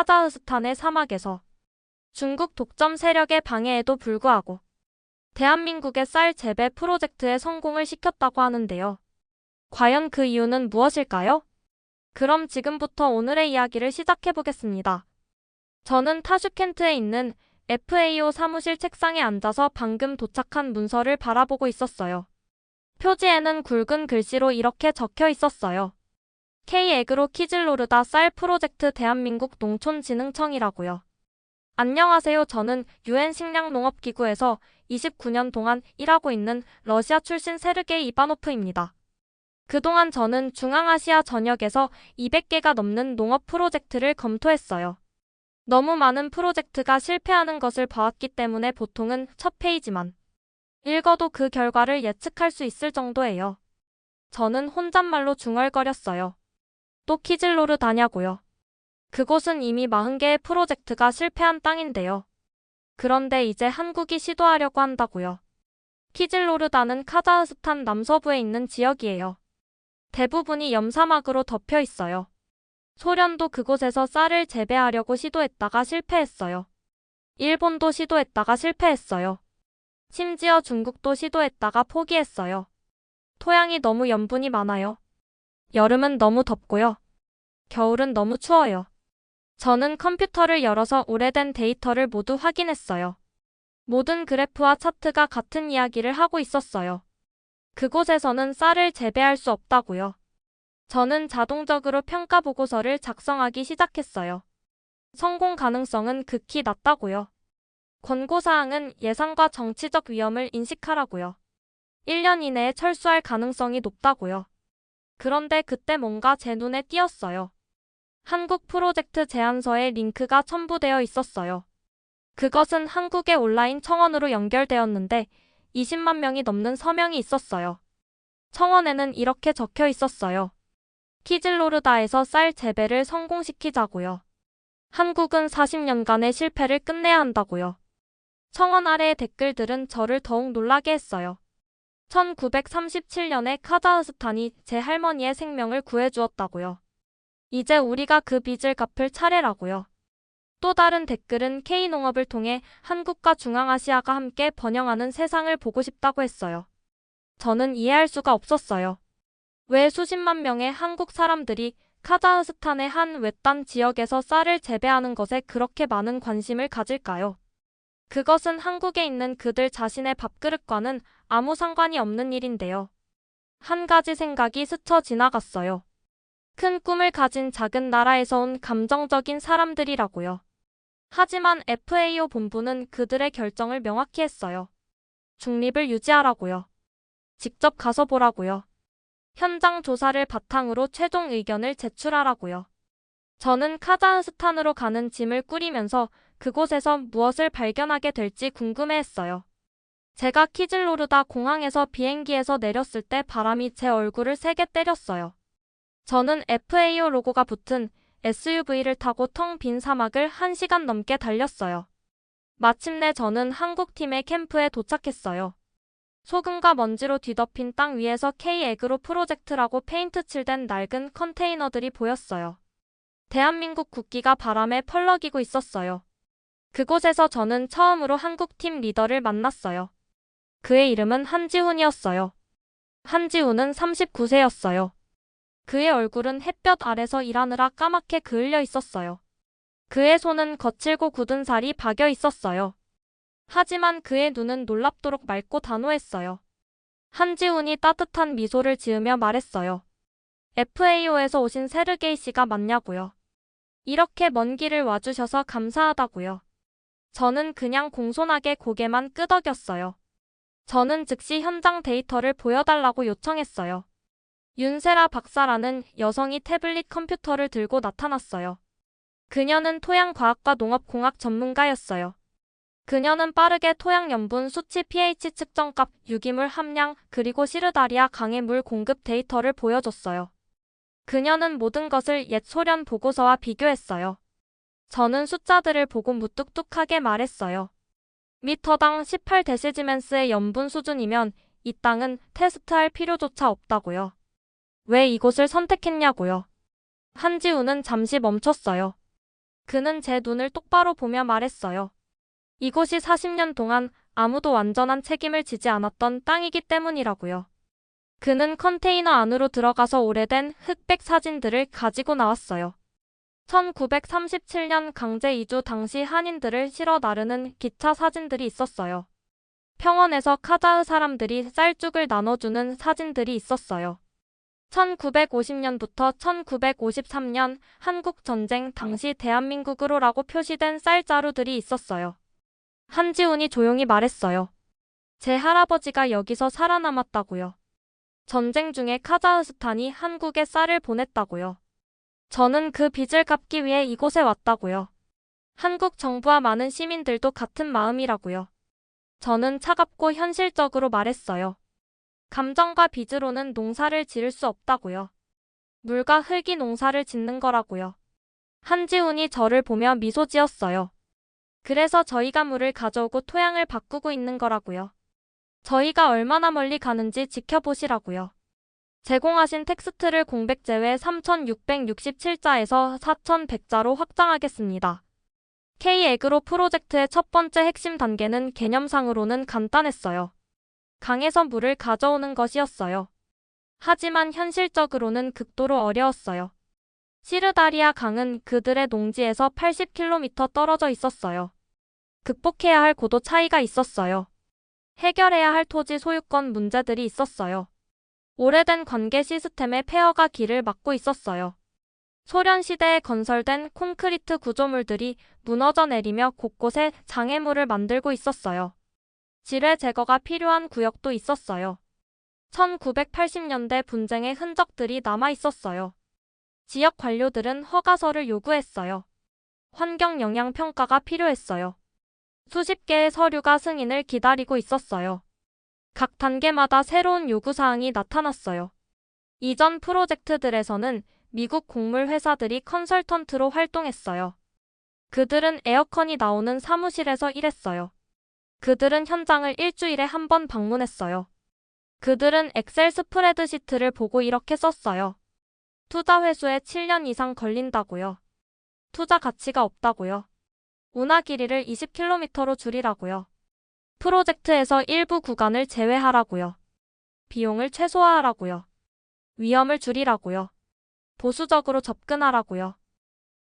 카자흐스탄의 사막에서 중국 독점 세력의 방해에도 불구하고 대한민국의 쌀 재배 프로젝트에 성공을 시켰다고 하는데요. 과연 그 이유는 무엇일까요? 그럼 지금부터 오늘의 이야기를 시작해 보겠습니다. 저는 타슈켄트에 있는 FAO 사무실 책상에 앉아서 방금 도착한 문서를 바라보고 있었어요. 표지에는 굵은 글씨로 이렇게 적혀 있었어요. K-에그로 키즐로르다 쌀 프로젝트 대한민국 농촌진흥청이라고요. 안녕하세요. 저는 유엔 식량농업기구에서 29년 동안 일하고 있는 러시아 출신 세르게이 이바노프입니다. 그동안 저는 중앙아시아 전역에서 200개가 넘는 농업 프로젝트를 검토했어요. 너무 많은 프로젝트가 실패하는 것을 봐왔기 때문에 보통은 첫 페이지만 읽어도 그 결과를 예측할 수 있을 정도예요. 저는 혼잣말로 중얼거렸어요. 또 키즐로르 다냐고요. 그곳은 이미 40개의 프로젝트가 실패한 땅인데요. 그런데 이제 한국이 시도하려고 한다고요. 키즐로르다는 카자흐스탄 남서부에 있는 지역이에요. 대부분이 염사막으로 덮여 있어요. 소련도 그곳에서 쌀을 재배하려고 시도했다가 실패했어요. 일본도 시도했다가 실패했어요. 심지어 중국도 시도했다가 포기했어요. 토양이 너무 염분이 많아요. 여름은 너무 덥고요. 겨울은 너무 추워요. 저는 컴퓨터를 열어서 오래된 데이터를 모두 확인했어요. 모든 그래프와 차트가 같은 이야기를 하고 있었어요. 그곳에서는 쌀을 재배할 수 없다고요. 저는 자동적으로 평가 보고서를 작성하기 시작했어요. 성공 가능성은 극히 낮다고요. 권고사항은 예상과 정치적 위험을 인식하라고요. 1년 이내에 철수할 가능성이 높다고요. 그런데 그때 뭔가 제 눈에 띄었어요. 한국 프로젝트 제안서에 링크가 첨부되어 있었어요. 그것은 한국의 온라인 청원으로 연결되었는데 20만 명이 넘는 서명이 있었어요. 청원에는 이렇게 적혀 있었어요. 키즐로르다에서 쌀 재배를 성공시키자고요. 한국은 40년간의 실패를 끝내야 한다고요. 청원 아래의 댓글들은 저를 더욱 놀라게 했어요. 1937년에 카자흐스탄이 제 할머니의 생명을 구해주었다고요. 이제 우리가 그 빚을 갚을 차례라고요. 또 다른 댓글은 K농업을 통해 한국과 중앙아시아가 함께 번영하는 세상을 보고 싶다고 했어요. 저는 이해할 수가 없었어요. 왜 수십만 명의 한국 사람들이 카자흐스탄의 한 외딴 지역에서 쌀을 재배하는 것에 그렇게 많은 관심을 가질까요? 그것은 한국에 있는 그들 자신의 밥그릇과는 아무 상관이 없는 일인데요. 한 가지 생각이 스쳐 지나갔어요. 큰 꿈을 가진 작은 나라에서 온 감정적인 사람들이라고요. 하지만 FAO 본부는 그들의 결정을 명확히 했어요. 중립을 유지하라고요. 직접 가서 보라고요. 현장 조사를 바탕으로 최종 의견을 제출하라고요. 저는 카자흐스탄으로 가는 짐을 꾸리면서 그곳에서 무엇을 발견하게 될지 궁금해했어요. 제가 키즐로르다 공항에서 비행기에서 내렸을 때 바람이 제 얼굴을 세게 때렸어요. 저는 FAO 로고가 붙은 SUV를 타고 텅 빈 사막을 1시간 넘게 달렸어요. 마침내 저는 한국 팀의 캠프에 도착했어요. 소금과 먼지로 뒤덮인 땅 위에서 K-에그로 프로젝트라고 페인트 칠된 낡은 컨테이너들이 보였어요. 대한민국 국기가 바람에 펄럭이고 있었어요. 그곳에서 저는 처음으로 한국 팀 리더를 만났어요. 그의 이름은 한지훈이었어요. 한지훈은 39세였어요. 그의 얼굴은 햇볕 아래서 일하느라 까맣게 그을려 있었어요. 그의 손은 거칠고 굳은 살이 박여 있었어요. 하지만 그의 눈은 놀랍도록 맑고 단호했어요. 한지훈이 따뜻한 미소를 지으며 말했어요. FAO에서 오신 세르게이 씨가 맞냐고요. 이렇게 먼 길을 와주셔서 감사하다고요. 저는 그냥 공손하게 고개만 끄덕였어요. 저는 즉시 현장 데이터를 보여달라고 요청했어요. 윤세라 박사라는 여성이 태블릿 컴퓨터를 들고 나타났어요. 그녀는 토양과학과 농업공학 전문가였어요. 그녀는 빠르게 토양 염분 수치 pH 측정값, 유기물 함량, 그리고 시르다리아 강의 물 공급 데이터를 보여줬어요. 그녀는 모든 것을 옛 소련 보고서와 비교했어요. 저는 숫자들을 보고 무뚝뚝하게 말했어요. 미터당 18데시지멘스의 염분 수준이면 이 땅은 테스트할 필요조차 없다고요. 왜 이곳을 선택했냐고요. 한지우는 잠시 멈췄어요. 그는 제 눈을 똑바로 보며 말했어요. 이곳이 40년 동안 아무도 완전한 책임을 지지 않았던 땅이기 때문이라고요. 그는 컨테이너 안으로 들어가서 오래된 흑백 사진들을 가지고 나왔어요. 1937년 강제 이주 당시 한인들을 실어 나르는 기차 사진들이 있었어요. 평원에서 카자흐 사람들이 쌀죽을 나눠주는 사진들이 있었어요. 1950년부터 1953년 한국 전쟁 당시 대한민국으로라고 표시된 쌀자루들이 있었어요. 한지훈이 조용히 말했어요. 제 할아버지가 여기서 살아남았다고요. 전쟁 중에 카자흐스탄이 한국에 쌀을 보냈다고요. 저는 그 빚을 갚기 위해 이곳에 왔다고요. 한국 정부와 많은 시민들도 같은 마음이라고요. 저는 차갑고 현실적으로 말했어요. 감정과 빚으로는 농사를 지을 수 없다고요. 물과 흙이 농사를 짓는 거라고요. 한지훈이 저를 보며 미소 지었어요. 그래서 저희가 물을 가져오고 토양을 바꾸고 있는 거라고요. 저희가 얼마나 멀리 가는지 지켜보시라고요. 제공하신 텍스트를 공백 제외 3667자에서 4100자로 확장하겠습니다. K-에그로 프로젝트의 첫 번째 핵심 단계는 개념상으로는 간단했어요. 강에서 물을 가져오는 것이었어요. 하지만 현실적으로는 극도로 어려웠어요. 시르다리아 강은 그들의 농지에서 80km 떨어져 있었어요. 극복해야 할 고도 차이가 있었어요. 해결해야 할 토지 소유권 문제들이 있었어요. 오래된 관계 시스템의 폐허가 길을 막고 있었어요. 소련 시대에 건설된 콘크리트 구조물들이 무너져 내리며 곳곳에 장애물을 만들고 있었어요. 지뢰 제거가 필요한 구역도 있었어요. 1980년대 분쟁의 흔적들이 남아 있었어요. 지역 관료들은 허가서를 요구했어요. 환경 영향 평가가 필요했어요. 수십 개의 서류가 승인을 기다리고 있었어요. 각 단계마다 새로운 요구사항이 나타났어요. 이전 프로젝트들에서는 미국 곡물 회사들이 컨설턴트로 활동했어요. 그들은 에어컨이 나오는 사무실에서 일했어요. 그들은 현장을 일주일에 한 번 방문했어요. 그들은 엑셀 스프레드시트를 보고 이렇게 썼어요. 투자 회수에 7년 이상 걸린다고요. 투자 가치가 없다고요. 운하 길이를 20km로 줄이라고요. 프로젝트에서 일부 구간을 제외하라고요. 비용을 최소화하라고요. 위험을 줄이라고요. 보수적으로 접근하라고요.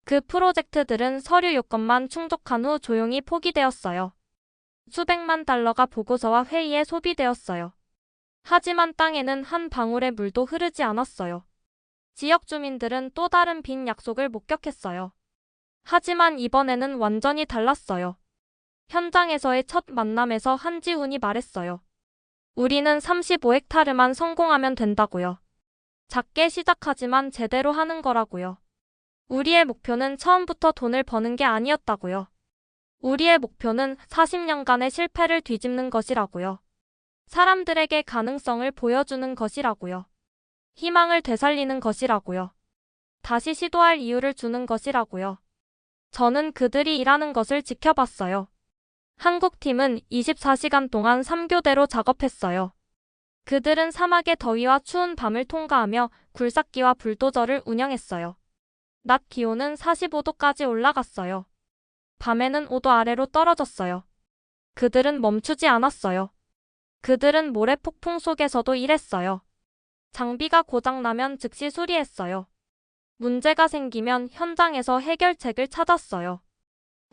그 프로젝트들은 서류 요건만 충족한 후 조용히 포기되었어요. 수백만 달러가 보고서와 회의에 소비되었어요. 하지만 땅에는 한 방울의 물도 흐르지 않았어요. 지역 주민들은 또 다른 빈 약속을 목격했어요. 하지만 이번에는 완전히 달랐어요. 현장에서의 첫 만남에서 한지훈이 말했어요. 우리는 35헥타르만 성공하면 된다고요. 작게 시작하지만 제대로 하는 거라고요. 우리의 목표는 처음부터 돈을 버는 게 아니었다고요. 우리의 목표는 40년간의 실패를 뒤집는 것이라고요. 사람들에게 가능성을 보여주는 것이라고요. 희망을 되살리는 것이라고요. 다시 시도할 이유를 주는 것이라고요. 저는 그들이 일하는 것을 지켜봤어요. 한국 팀은 24시간 동안 3교대로 작업했어요. 그들은 사막의 더위와 추운 밤을 통과하며 굴삭기와 불도저를 운영했어요. 낮 기온은 45도까지 올라갔어요. 밤에는 5도 아래로 떨어졌어요. 그들은 멈추지 않았어요. 그들은 모래 폭풍 속에서도 일했어요. 장비가 고장나면 즉시 수리했어요. 문제가 생기면 현장에서 해결책을 찾았어요.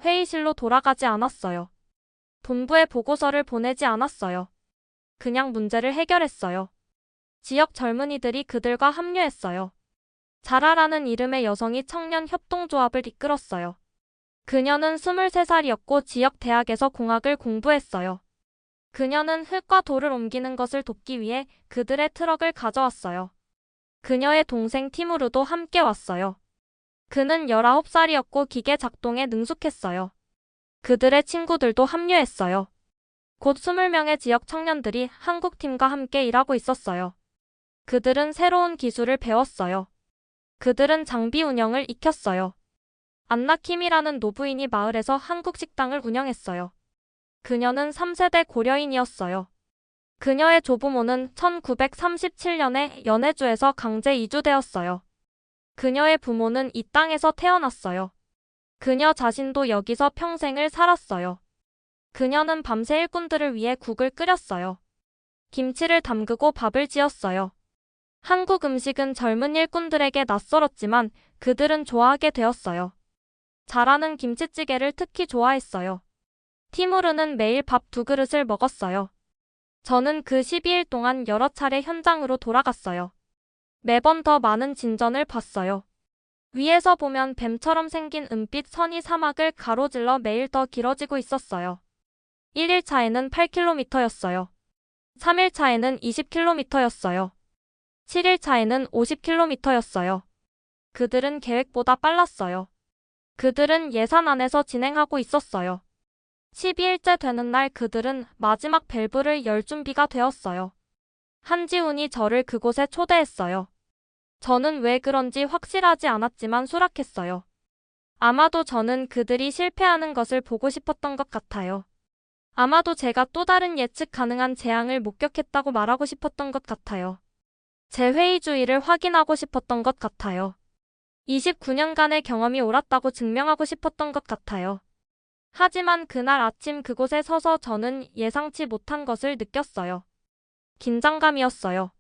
회의실로 돌아가지 않았어요. 본부에 보고서를 보내지 않았어요. 그냥 문제를 해결했어요. 지역 젊은이들이 그들과 합류했어요. 자라라는 이름의 여성이 청년 협동조합을 이끌었어요. 그녀는 23살이었고 지역 대학에서 공학을 공부했어요. 그녀는 흙과 돌을 옮기는 것을 돕기 위해 그들의 트럭을 가져왔어요. 그녀의 동생 티무르도 함께 왔어요. 그는 19살이었고 기계 작동에 능숙했어요. 그들의 친구들도 합류했어요. 곧 20명의 지역 청년들이 한국 팀과 함께 일하고 있었어요. 그들은 새로운 기술을 배웠어요. 그들은 장비 운영을 익혔어요. 안나킴이라는 노부인이 마을에서 한국 식당을 운영했어요. 그녀는 3세대 고려인이었어요. 그녀의 조부모는 1937년에 연해주에서 강제 이주되었어요. 그녀의 부모는 이 땅에서 태어났어요. 그녀 자신도 여기서 평생을 살았어요. 그녀는 밤새 일꾼들을 위해 국을 끓였어요. 김치를 담그고 밥을 지었어요. 한국 음식은 젊은 일꾼들에게 낯설었지만 그들은 좋아하게 되었어요. 잘하는 김치찌개를 특히 좋아했어요. 티무르는 매일 밥 두 그릇을 먹었어요. 저는 그 12일 동안 여러 차례 현장으로 돌아갔어요. 매번 더 많은 진전을 봤어요. 위에서 보면 뱀처럼 생긴 은빛 선이 사막을 가로질러 매일 더 길어지고 있었어요. 1일차에는 8km였어요. 3일차에는 20km였어요. 7일차에는 50km였어요. 그들은 계획보다 빨랐어요. 그들은 예산 안에서 진행하고 있었어요. 12일째 되는 날 그들은 마지막 밸브를 열 준비가 되었어요. 한지훈이 저를 그곳에 초대했어요. 저는 왜 그런지 확실하지 않았지만 수락했어요. 아마도 저는 그들이 실패하는 것을 보고 싶었던 것 같아요. 아마도 제가 또 다른 예측 가능한 재앙을 목격했다고 말하고 싶었던 것 같아요. 제 회의주의를 확인하고 싶었던 것 같아요. 29년간의 경험이 옳았다고 증명하고 싶었던 것 같아요. 하지만 그날 아침 그곳에 서서 저는 예상치 못한 것을 느꼈어요. 긴장감이었어요.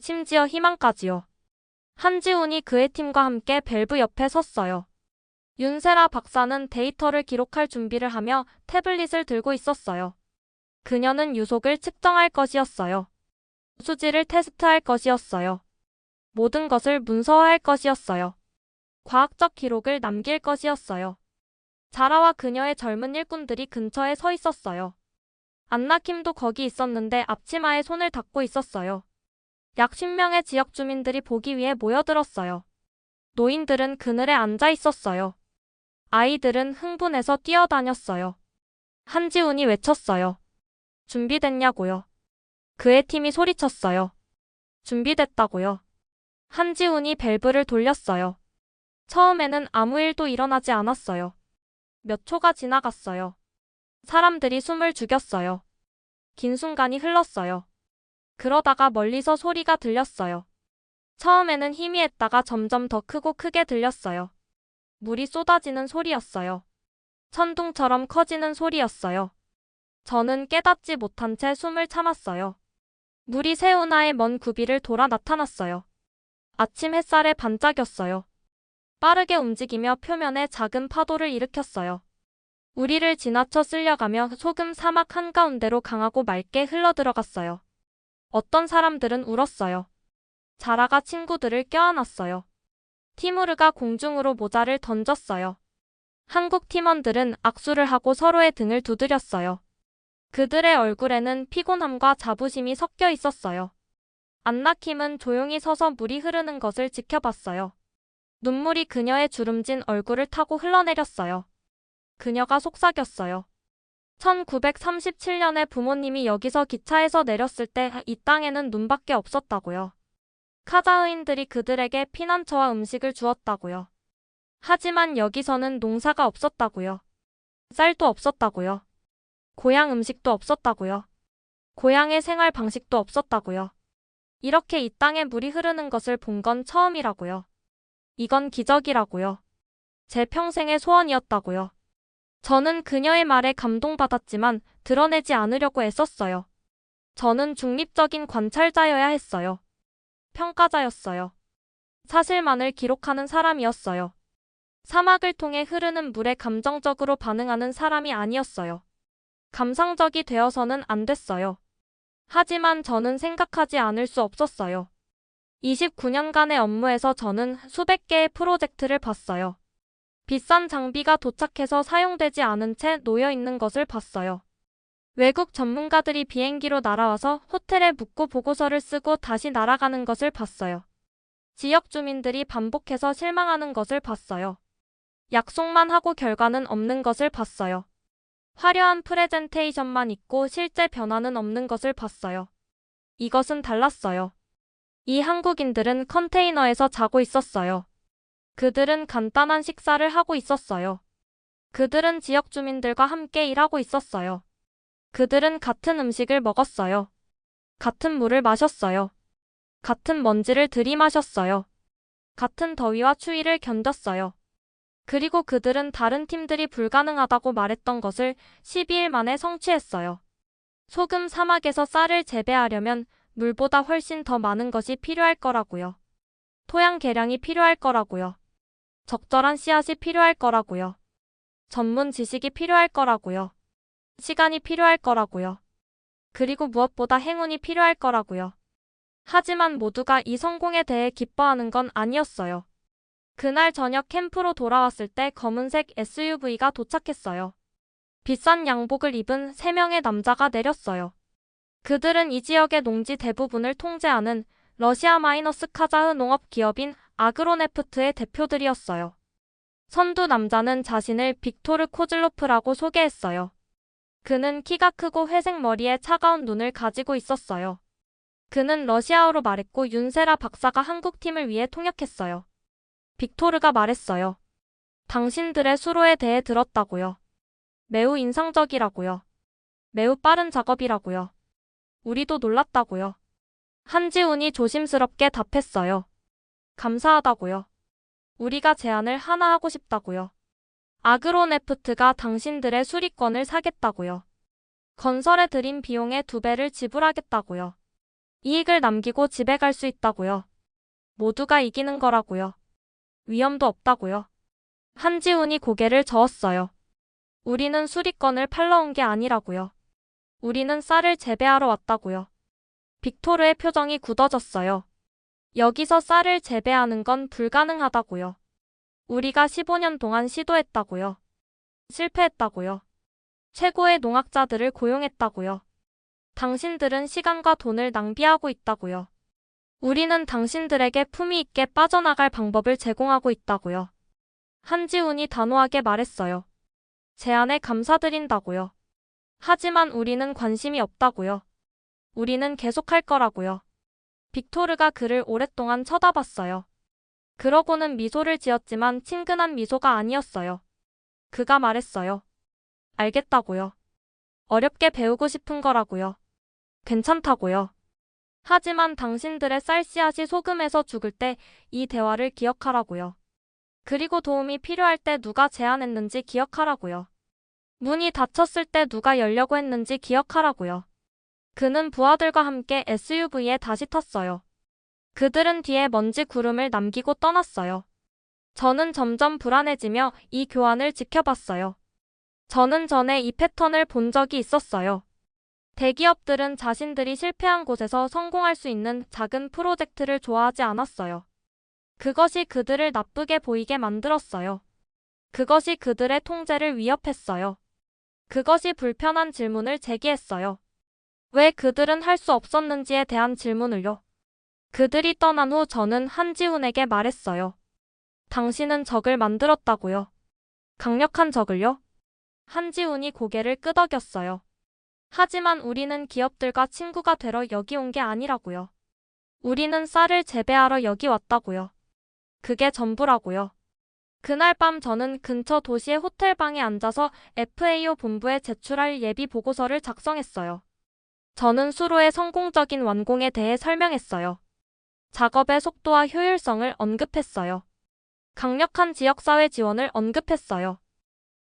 심지어 희망까지요. 한지훈이 그의 팀과 함께 밸브 옆에 섰어요. 윤세라 박사는 데이터를 기록할 준비를 하며 태블릿을 들고 있었어요. 그녀는 유속을 측정할 것이었어요. 수지를 테스트할 것이었어요. 모든 것을 문서화할 것이었어요. 과학적 기록을 남길 것이었어요. 자라와 그녀의 젊은 일꾼들이 근처에 서 있었어요. 안나킴도 거기 있었는데 앞치마에 손을 닦고 있었어요. 약 10명의 지역 주민들이 보기 위해 모여들었어요. 노인들은 그늘에 앉아 있었어요. 아이들은 흥분해서 뛰어다녔어요. 한지훈이 외쳤어요. 준비됐냐고요. 그의 팀이 소리쳤어요. 준비됐다고요. 한지훈이 밸브를 돌렸어요. 처음에는 아무 일도 일어나지 않았어요. 몇 초가 지나갔어요. 사람들이 숨을 죽였어요. 긴 순간이 흘렀어요. 그러다가 멀리서 소리가 들렸어요. 처음에는 희미했다가 점점 더 크고 크게 들렸어요. 물이 쏟아지는 소리였어요. 천둥처럼 커지는 소리였어요. 저는 깨닫지 못한 채 숨을 참았어요. 물이 새운하의 먼 구비를 돌아 나타났어요. 아침 햇살에 반짝였어요. 빠르게 움직이며 표면에 작은 파도를 일으켰어요. 우리를 지나쳐 쓸려가며 소금 사막 한가운데로 강하고 맑게 흘러들어갔어요. 어떤 사람들은 울었어요. 자라가 친구들을 껴안았어요. 티무르가 공중으로 모자를 던졌어요. 한국 팀원들은 악수를 하고 서로의 등을 두드렸어요. 그들의 얼굴에는 피곤함과 자부심이 섞여 있었어요. 안나킴은 조용히 서서 물이 흐르는 것을 지켜봤어요. 눈물이 그녀의 주름진 얼굴을 타고 흘러내렸어요. 그녀가 속삭였어요. 1937년에 부모님이 여기서 기차에서 내렸을 때 이 땅에는 눈밖에 없었다고요. 카자흐인들이 그들에게 피난처와 음식을 주었다고요. 하지만 여기서는 농사가 없었다고요. 쌀도 없었다고요. 고향 음식도 없었다고요. 고향의 생활 방식도 없었다고요. 이렇게 이 땅에 물이 흐르는 것을 본 건 처음이라고요. 이건 기적이라고요. 제 평생의 소원이었다고요. 저는 그녀의 말에 감동받았지만 드러내지 않으려고 애썼어요. 저는 중립적인 관찰자여야 했어요. 평가자였어요. 사실만을 기록하는 사람이었어요. 사막을 통해 흐르는 물에 감정적으로 반응하는 사람이 아니었어요. 감상적이 되어서는 안 됐어요. 하지만 저는 생각하지 않을 수 없었어요. 29년간의 업무에서 저는 수백 개의 프로젝트를 봤어요. 비싼 장비가 도착해서 사용되지 않은 채 놓여 있는 것을 봤어요. 외국 전문가들이 비행기로 날아와서 호텔에 묵고 보고서를 쓰고 다시 날아가는 것을 봤어요. 지역 주민들이 반복해서 실망하는 것을 봤어요. 약속만 하고 결과는 없는 것을 봤어요. 화려한 프레젠테이션만 있고 실제 변화는 없는 것을 봤어요. 이것은 달랐어요. 이 한국인들은 컨테이너에서 자고 있었어요. 그들은 간단한 식사를 하고 있었어요. 그들은 지역 주민들과 함께 일하고 있었어요. 그들은 같은 음식을 먹었어요. 같은 물을 마셨어요. 같은 먼지를 들이마셨어요. 같은 더위와 추위를 견뎠어요. 그리고 그들은 다른 팀들이 불가능하다고 말했던 것을 12일 만에 성취했어요. 소금 사막에서 쌀을 재배하려면 물보다 훨씬 더 많은 것이 필요할 거라고요. 토양 개량이 필요할 거라고요. 적절한 씨앗이 필요할 거라고요. 전문 지식이 필요할 거라고요. 시간이 필요할 거라고요. 그리고 무엇보다 행운이 필요할 거라고요. 하지만 모두가 이 성공에 대해 기뻐하는 건 아니었어요. 그날 저녁 캠프로 돌아왔을 때 검은색 SUV가 도착했어요. 비싼 양복을 입은 3명의 남자가 내렸어요. 그들은 이 지역의 농지 대부분을 통제하는 러시아 마이너스 카자흐 농업 기업인 아그로네프트의 대표들이었어요. 선두 남자는 자신을 빅토르 코즐로프라고 소개했어요. 그는 키가 크고 회색 머리에 차가운 눈을 가지고 있었어요. 그는 러시아어로 말했고 윤세라 박사가 한국 팀을 위해 통역했어요. 빅토르가 말했어요. 당신들의 수로에 대해 들었다고요. 매우 인상적이라고요. 매우 빠른 작업이라고요. 우리도 놀랐다고요. 한지훈이 조심스럽게 답했어요. 감사하다고요. 우리가 제안을 하나 하고 싶다고요. 아그로네프트가 당신들의 수리권을 사겠다고요. 건설에 들인 비용의 두 배를 지불하겠다고요. 이익을 남기고 집에 갈 수 있다고요. 모두가 이기는 거라고요. 위험도 없다고요. 한지훈이 고개를 저었어요. 우리는 수리권을 팔러 온 게 아니라고요. 우리는 쌀을 재배하러 왔다고요. 빅토르의 표정이 굳어졌어요. 여기서 쌀을 재배하는 건 불가능하다고요. 우리가 15년 동안 시도했다고요. 실패했다고요. 최고의 농학자들을 고용했다고요. 당신들은 시간과 돈을 낭비하고 있다고요. 우리는 당신들에게 품위 있게 빠져나갈 방법을 제공하고 있다고요. 한지훈이 단호하게 말했어요. 제안에 감사드린다고요. 하지만 우리는 관심이 없다고요. 우리는 계속할 거라고요. 빅토르가 그를 오랫동안 쳐다봤어요. 그러고는 미소를 지었지만 친근한 미소가 아니었어요. 그가 말했어요. 알겠다고요. 어렵게 배우고 싶은 거라고요. 괜찮다고요. 하지만 당신들의 쌀씨앗이 소금에서 죽을 때 이 대화를 기억하라고요. 그리고 도움이 필요할 때 누가 제안했는지 기억하라고요. 문이 닫혔을 때 누가 열려고 했는지 기억하라고요. 그는 부하들과 함께 SUV에 다시 탔어요. 그들은 뒤에 먼지 구름을 남기고 떠났어요. 저는 점점 불안해지며 이 교환을 지켜봤어요. 저는 전에 이 패턴을 본 적이 있었어요. 대기업들은 자신들이 실패한 곳에서 성공할 수 있는 작은 프로젝트를 좋아하지 않았어요. 그것이 그들을 나쁘게 보이게 만들었어요. 그것이 그들의 통제를 위협했어요. 그것이 불편한 질문을 제기했어요. 왜 그들은 할 수 없었는지에 대한 질문을요. 그들이 떠난 후 저는 한지훈에게 말했어요. 당신은 적을 만들었다고요. 강력한 적을요? 한지훈이 고개를 끄덕였어요. 하지만 우리는 기업들과 친구가 되러 여기 온 게 아니라고요. 우리는 쌀을 재배하러 여기 왔다고요. 그게 전부라고요. 그날 밤 저는 근처 도시의 호텔방에 앉아서 FAO 본부에 제출할 예비 보고서를 작성했어요. 저는 수로의 성공적인 완공에 대해 설명했어요. 작업의 속도와 효율성을 언급했어요. 강력한 지역사회 지원을 언급했어요.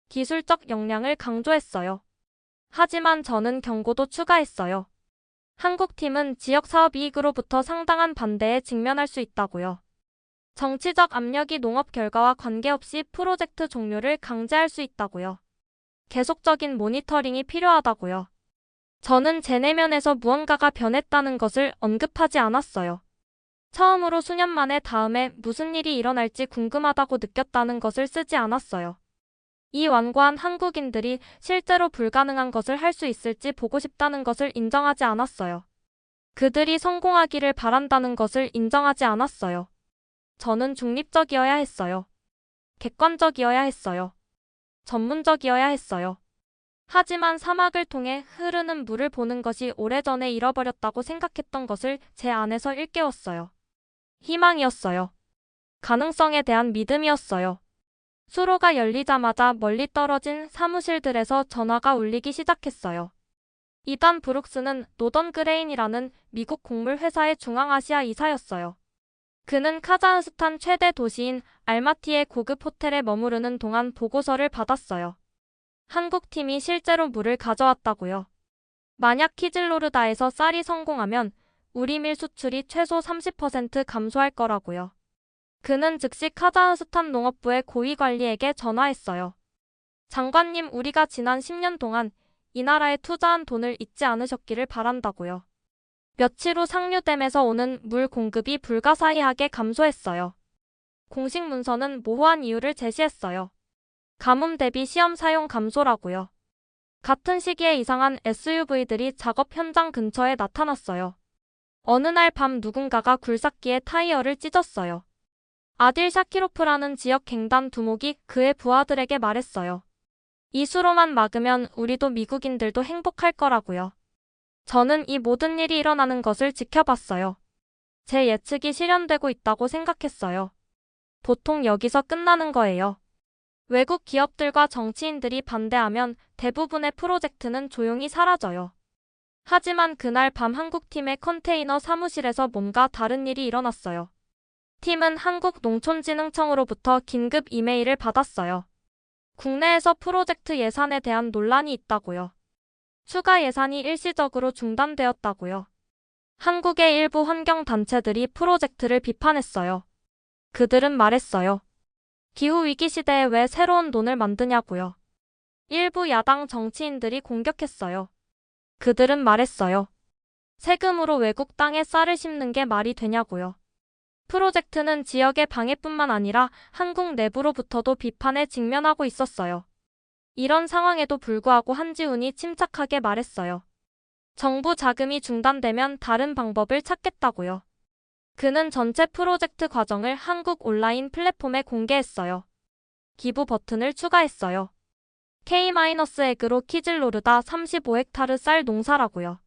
기술적 역량을 강조했어요. 하지만 저는 경고도 추가했어요. 한국팀은 지역 사업 이익으로부터 상당한 반대에 직면할 수 있다고요. 정치적 압력이 농업 결과와 관계없이 프로젝트 종료를 강제할 수 있다고요. 계속적인 모니터링이 필요하다고요. 저는 제 내면에서 무언가가 변했다는 것을 언급하지 않았어요. 처음으로 수년 만에 다음에 무슨 일이 일어날지 궁금하다고 느꼈다는 것을 쓰지 않았어요. 이 완고한 한국인들이 실제로 불가능한 것을 할 수 있을지 보고 싶다는 것을 인정하지 않았어요. 그들이 성공하기를 바란다는 것을 인정하지 않았어요. 저는 중립적이어야 했어요. 객관적이어야 했어요. 전문적이어야 했어요. 하지만 사막을 통해 흐르는 물을 보는 것이 오래전에 잃어버렸다고 생각했던 것을 제 안에서 일깨웠어요. 희망이었어요. 가능성에 대한 믿음이었어요. 수로가 열리자마자 멀리 떨어진 사무실들에서 전화가 울리기 시작했어요. 이단 브룩스는 노던 그레인이라는 미국 곡물 회사의 중앙아시아 이사였어요. 그는 카자흐스탄 최대 도시인 알마티의 고급 호텔에 머무르는 동안 보고서를 받았어요. 한국 팀이 실제로 물을 가져왔다고요. 만약 키즐로르다에서 쌀이 성공하면 우리 밀 수출이 최소 30% 감소할 거라고요. 그는 즉시 카자흐스탄 농업부의 고위 관리에게 전화했어요. 장관님, 우리가 지난 10년 동안 이 나라에 투자한 돈을 잊지 않으셨기를 바란다고요. 며칠 후 상류댐에서 오는 물 공급이 불가사의하게 감소했어요. 공식 문서는 모호한 이유를 제시했어요. 가뭄 대비 시험 사용 감소라고요. 같은 시기에 이상한 SUV들이 작업 현장 근처에 나타났어요. 어느 날 밤 누군가가 굴삭기에 타이어를 찢었어요. 아딜 샤키로프라는 지역 갱단 두목이 그의 부하들에게 말했어요. 이 수로만 막으면 우리도 미국인들도 행복할 거라고요. 저는 이 모든 일이 일어나는 것을 지켜봤어요. 제 예측이 실현되고 있다고 생각했어요. 보통 여기서 끝나는 거예요. 외국 기업들과 정치인들이 반대하면 대부분의 프로젝트는 조용히 사라져요. 하지만 그날 밤 한국팀의 컨테이너 사무실에서 뭔가 다른 일이 일어났어요. 팀은 한국농촌진흥청으로부터 긴급 이메일을 받았어요. 국내에서 프로젝트 예산에 대한 논란이 있다고요. 추가 예산이 일시적으로 중단되었다고요. 한국의 일부 환경단체들이 프로젝트를 비판했어요. 그들은 말했어요. 기후위기 시대에 왜 새로운 돈을 만드냐고요. 일부 야당 정치인들이 공격했어요. 그들은 말했어요. 세금으로 외국 땅에 쌀을 심는 게 말이 되냐고요. 프로젝트는 지역의 방해뿐만 아니라 한국 내부로부터도 비판에 직면하고 있었어요. 이런 상황에도 불구하고 한지훈이 침착하게 말했어요. 정부 자금이 중단되면 다른 방법을 찾겠다고요. 그는 전체 프로젝트 과정을 한국 온라인 플랫폼에 공개했어요. 기부 버튼을 추가했어요. K-액으로 키즐로르다 35헥타르 쌀 농사라고요.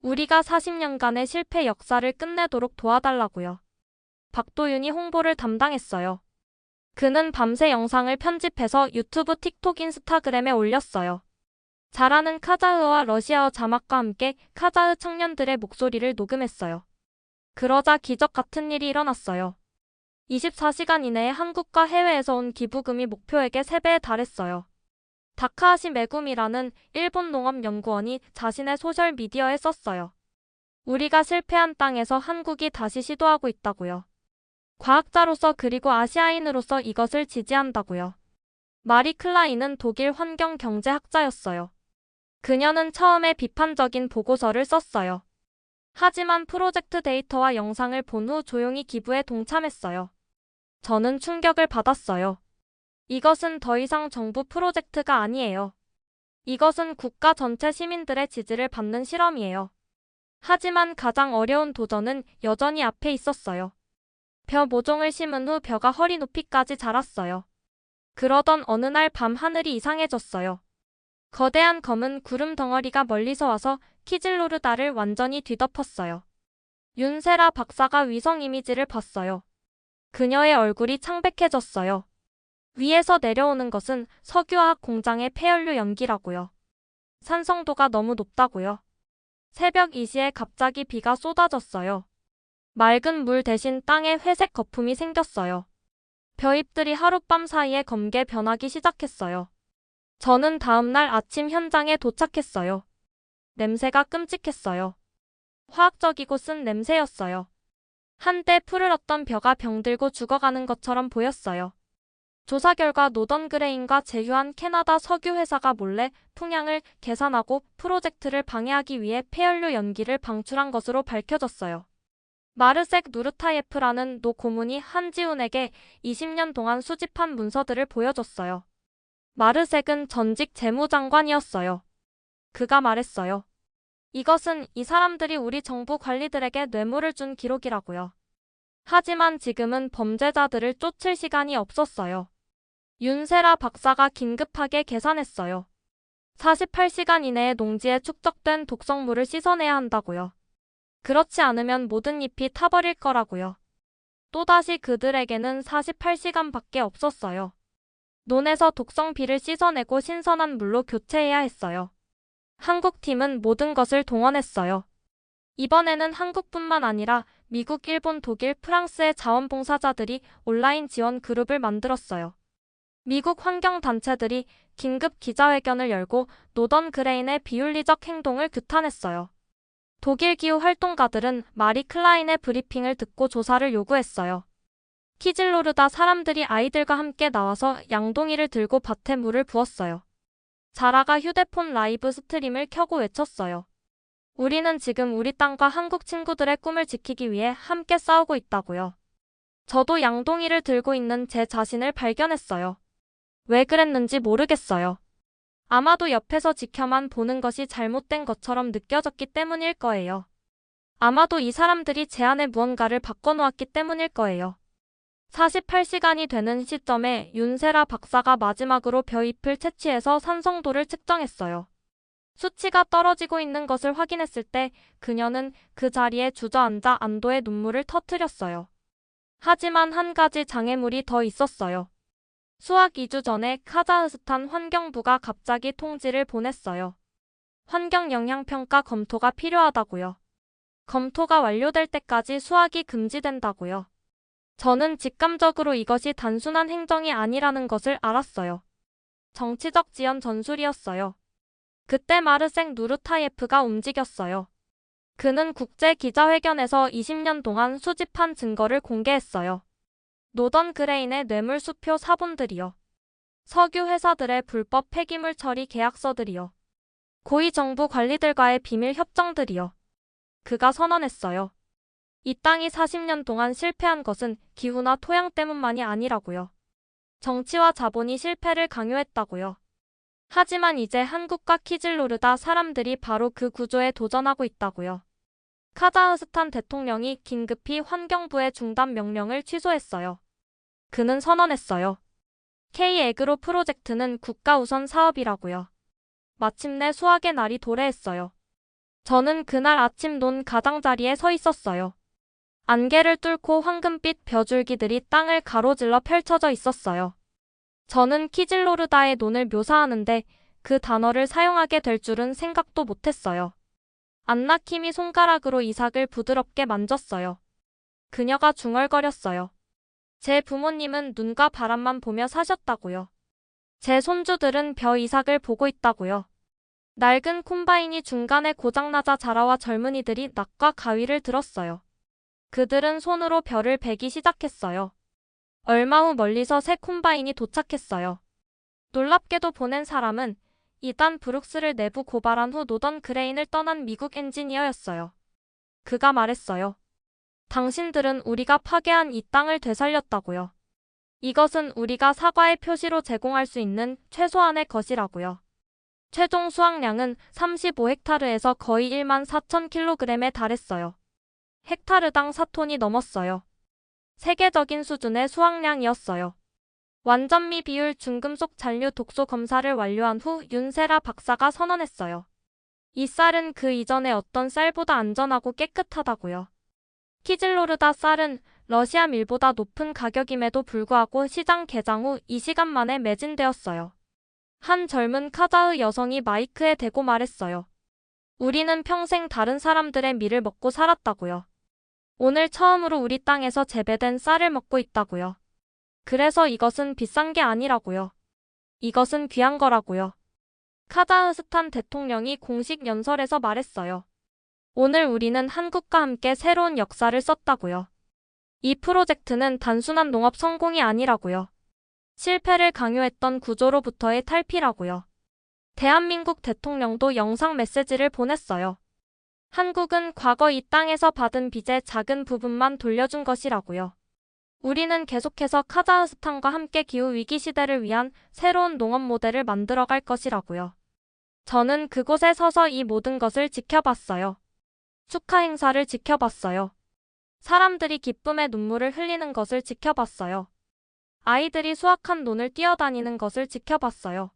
우리가 40년간의 실패 역사를 끝내도록 도와달라고요. 박도윤이 홍보를 담당했어요. 그는 밤새 영상을 편집해서 유튜브, 틱톡, 인스타그램에 올렸어요. 잘하는 카자흐와 러시아어 자막과 함께 카자흐 청년들의 목소리를 녹음했어요. 그러자 기적 같은 일이 일어났어요. 24시간 이내에 한국과 해외에서 온 기부금이 목표액의 3배에 달했어요. 다카하시 메구미라는 일본 농업 연구원이 자신의 소셜 미디어에 썼어요. 우리가 실패한 땅에서 한국이 다시 시도하고 있다고요. 과학자로서 그리고 아시아인으로서 이것을 지지한다고요. 마리 클라인은 독일 환경 경제학자였어요. 그녀는 처음에 비판적인 보고서를 썼어요. 하지만 프로젝트 데이터와 영상을 본 후 조용히 기부에 동참했어요. 저는 충격을 받았어요. 이것은 더 이상 정부 프로젝트가 아니에요. 이것은 국가 전체 시민들의 지지를 받는 실험이에요. 하지만 가장 어려운 도전은 여전히 앞에 있었어요. 벼 모종을 심은 후 벼가 허리 높이까지 자랐어요. 그러던 어느 날 밤 하늘이 이상해졌어요. 거대한 검은 구름 덩어리가 멀리서 와서 키즐로르다를 완전히 뒤덮었어요. 윤세라 박사가 위성 이미지를 봤어요. 그녀의 얼굴이 창백해졌어요. 위에서 내려오는 것은 석유화학 공장의 폐연료 연기라고요. 산성도가 너무 높다고요. 새벽 2시에 갑자기 비가 쏟아졌어요. 맑은 물 대신 땅에 회색 거품이 생겼어요. 벼잎들이 하룻밤 사이에 검게 변하기 시작했어요. 저는 다음날 아침 현장에 도착했어요. 냄새가 끔찍했어요. 화학적이고 쓴 냄새였어요. 한때 푸르렀던 벼가 병들고 죽어가는 것처럼 보였어요. 조사 결과 노던 그레인과 제휴한 캐나다 석유 회사가 몰래 풍향을 계산하고 프로젝트를 방해하기 위해 폐연료 연기를 방출한 것으로 밝혀졌어요. 마르색 누르타예프라는 노 고문이 한지훈에게 20년 동안 수집한 문서들을 보여줬어요. 마르색은 전직 재무장관이었어요. 그가 말했어요. 이것은 이 사람들이 우리 정부 관리들에게 뇌물을 준 기록이라고요. 하지만 지금은 범죄자들을 쫓을 시간이 없었어요. 윤세라 박사가 긴급하게 계산했어요. 48시간 이내에 농지에 축적된 독성물을 씻어내야 한다고요. 그렇지 않으면 모든 잎이 타버릴 거라고요. 또다시 그들에게는 48시간밖에 없었어요. 논에서 독성비를 씻어내고 신선한 물로 교체해야 했어요. 한국 팀은 모든 것을 동원했어요. 이번에는 한국뿐만 아니라 미국, 일본, 독일, 프랑스의 자원봉사자들이 온라인 지원 그룹을 만들었어요. 미국 환경단체들이 긴급 기자회견을 열고 노던 그레인의 비윤리적 행동을 규탄했어요. 독일 기후 활동가들은 마리 클라인의 브리핑을 듣고 조사를 요구했어요. 키질로르다 사람들이 아이들과 함께 나와서 양동이를 들고 밭에 물을 부었어요. 자라가 휴대폰 라이브 스트림을 켜고 외쳤어요. 우리는 지금 우리 땅과 한국 친구들의 꿈을 지키기 위해 함께 싸우고 있다고요. 저도 양동이를 들고 있는 제 자신을 발견했어요. 왜 그랬는지 모르겠어요. 아마도 옆에서 지켜만 보는 것이 잘못된 것처럼 느껴졌기 때문일 거예요. 아마도 이 사람들이 제 안에 무언가를 바꿔놓았기 때문일 거예요. 48시간이 되는 시점에 윤세라 박사가 마지막으로 벼잎을 채취해서 산성도를 측정했어요. 수치가 떨어지고 있는 것을 확인했을 때 그녀는 그 자리에 주저앉아 안도의 눈물을 터뜨렸어요. 하지만 한 가지 장애물이 더 있었어요. 수학 2주 전에 카자흐스탄 환경부가 갑자기 통지를 보냈어요. 환경 영향평가 검토가 필요하다고요. 검토가 완료될 때까지 수학이 금지된다고요. 저는 직감적으로 이것이 단순한 행정이 아니라는 것을 알았어요. 정치적 지연 전술이었어요. 그때 마르생 누르타예프가 움직였어요. 그는 국제 기자회견에서 20년 동안 수집한 증거를 공개했어요. 노던 그레인의 뇌물수표 사본들이요. 석유 회사들의 불법 폐기물 처리 계약서들이요. 고위 정부 관리들과의 비밀 협정들이요. 그가 선언했어요. 이 땅이 40년 동안 실패한 것은 기후나 토양 때문만이 아니라고요. 정치와 자본이 실패를 강요했다고요. 하지만 이제 한국과 키질로르다 사람들이 바로 그 구조에 도전하고 있다고요. 카자흐스탄 대통령이 긴급히 환경부의 중단 명령을 취소했어요. 그는 선언했어요. K-에그로 프로젝트는 국가 우선 사업이라고요. 마침내 수학의 날이 도래했어요. 저는 그날 아침 논 가장자리에 서 있었어요. 안개를 뚫고 황금빛 벼줄기들이 땅을 가로질러 펼쳐져 있었어요. 저는 키질로르다의 논을 묘사하는데 그 단어를 사용하게 될 줄은 생각도 못했어요. 안나킴이 손가락으로 이삭을 부드럽게 만졌어요. 그녀가 중얼거렸어요. 제 부모님은 눈과 바람만 보며 사셨다고요. 제 손주들은 벼 이삭을 보고 있다고요. 낡은 콤바인이 중간에 고장나자 자라와 젊은이들이 낙과 가위를 들었어요. 그들은 손으로 벼를 베기 시작했어요. 얼마 후 멀리서 새 콤바인이 도착했어요. 놀랍게도 보낸 사람은 이단 브룩스를 내부 고발한 후 노던 그레인을 떠난 미국 엔지니어였어요. 그가 말했어요. 당신들은 우리가 파괴한 이 땅을 되살렸다고요. 이것은 우리가 사과의 표시로 제공할 수 있는 최소한의 것이라고요. 최종 수확량은 35헥타르에서 거의 1만 4천 킬로그램에 달했어요. 헥타르당 4톤이 넘었어요. 세계적인 수준의 수확량이었어요. 완전미 비율 중금속 잔류 독소 검사를 완료한 후 윤세라 박사가 선언했어요. 이 쌀은 그 이전의 어떤 쌀보다 안전하고 깨끗하다고요. 키질로르다 쌀은 러시아 밀보다 높은 가격임에도 불구하고 시장 개장 후 2시간 만에 매진되었어요. 한 젊은 카자흐 여성이 마이크에 대고 말했어요. 우리는 평생 다른 사람들의 밀을 먹고 살았다고요. 오늘 처음으로 우리 땅에서 재배된 쌀을 먹고 있다고요. 그래서 이것은 비싼 게 아니라고요. 이것은 귀한 거라고요. 카자흐스탄 대통령이 공식 연설에서 말했어요. 오늘 우리는 한국과 함께 새로운 역사를 썼다고요. 이 프로젝트는 단순한 농업 성공이 아니라고요. 실패를 강요했던 구조로부터의 탈피라고요. 대한민국 대통령도 영상 메시지를 보냈어요. 한국은 과거 이 땅에서 받은 빚의 작은 부분만 돌려준 것이라고요. 우리는 계속해서 카자흐스탄과 함께 기후 위기 시대를 위한 새로운 농업 모델을 만들어갈 것이라고요. 저는 그곳에 서서 이 모든 것을 지켜봤어요. 축하 행사를 지켜봤어요. 사람들이 기쁨의 눈물을 흘리는 것을 지켜봤어요. 아이들이 수확한 논을 뛰어다니는 것을 지켜봤어요.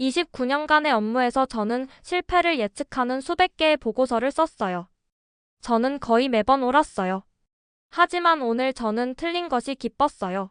29년간의 업무에서 저는 실패를 예측하는 수백 개의 보고서를 썼어요. 저는 거의 매번 옳았어요. 하지만 오늘 저는 틀린 것이 기뻤어요.